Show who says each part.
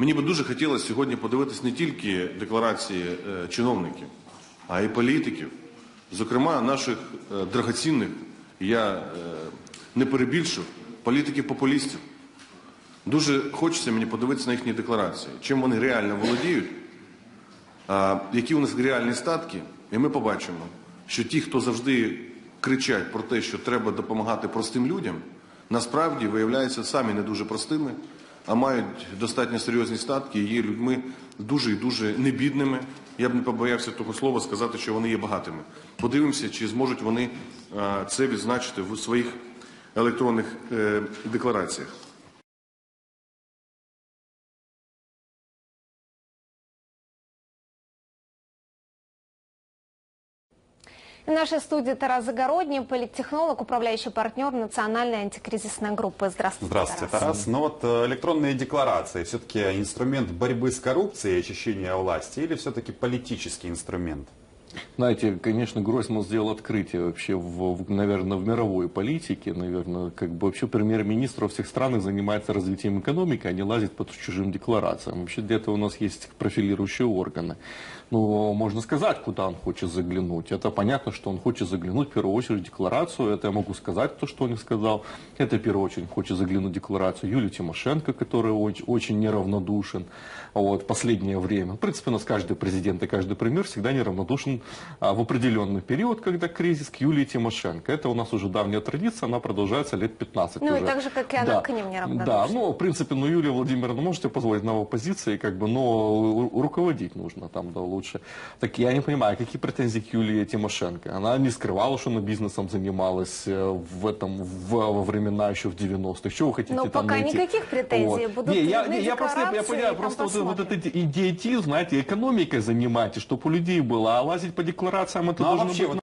Speaker 1: Мені би дуже хотілося сьогодні подивитись не тільки декларації е, чиновників, а й політиків, зокрема наших е, драгоцінних, я е, не перебільшу, політиків-популістів. Дуже хочеться мені подивитися на їхні декларації, чим вони реально володіють, які у нас реальні статки, і ми побачимо, що ті, хто завжди кричать про те, що треба допомагати простим людям, насправді виявляються самі не дуже простими, а мають достатньо серйозні статки є людьми дуже і дуже небідними. Я б не побоявся того слова сказати, що вони є багатими. Подивимося, чи зможуть вони це відзначити в своїх електронних е, деклараціях.
Speaker 2: В нашей студии Тарас Загородний, политтехнолог, управляющий партнер национальной антикризисной группы. Здравствуйте,
Speaker 3: Здравствуйте,
Speaker 2: Тарас.
Speaker 3: Тарас. Ну вот э, электронные декларации все-таки инструмент борьбы с коррупцией и очищения власти или все-таки политический инструмент?
Speaker 4: Знаете, конечно, Гройсман сделал открытие вообще, в, в, наверное, в мировой политике. Наверное, как бы вообще премьер-министр во всех странах занимается развитием экономики, а не лазит по чужим декларациям. Вообще для этого у нас есть профилирующие органы. Но можно сказать, куда он хочет заглянуть. Это понятно, что он хочет заглянуть в первую очередь в декларацию. Это я могу сказать, то, что он сказал. Это в первую очередь хочет заглянуть в декларацию Юлии Тимошенко, который очень, очень неравнодушен вот, последнее время. В принципе, у нас каждый президент и каждый премьер всегда неравнодушен а, в определенный период, когда кризис, к Юлии Тимошенко. Это у нас уже давняя традиция, она продолжается лет 15
Speaker 2: Ну, и
Speaker 4: уже.
Speaker 2: так же, как и она
Speaker 4: да.
Speaker 2: к ним неравнодушна.
Speaker 4: Да, ну, в принципе, ну, Юлия Владимировна, можете позволить на оппозиции, как бы, но ру- руководить нужно там, да, лучше. Так я не понимаю, какие претензии к Юлии Тимошенко? Она не скрывала, что она бизнесом занималась э, в этом, в, во времена еще в 90-х. Что вы хотите
Speaker 2: Но
Speaker 4: там
Speaker 2: пока
Speaker 4: найти?
Speaker 2: никаких претензий. Будут
Speaker 4: не, я, не, я просто, я понимаю, просто вот, вот этот идиотизм, знаете, экономикой занимайтесь, чтобы у людей было, а лазить по декларациям это
Speaker 3: Ну а
Speaker 4: должно
Speaker 3: вообще
Speaker 4: быть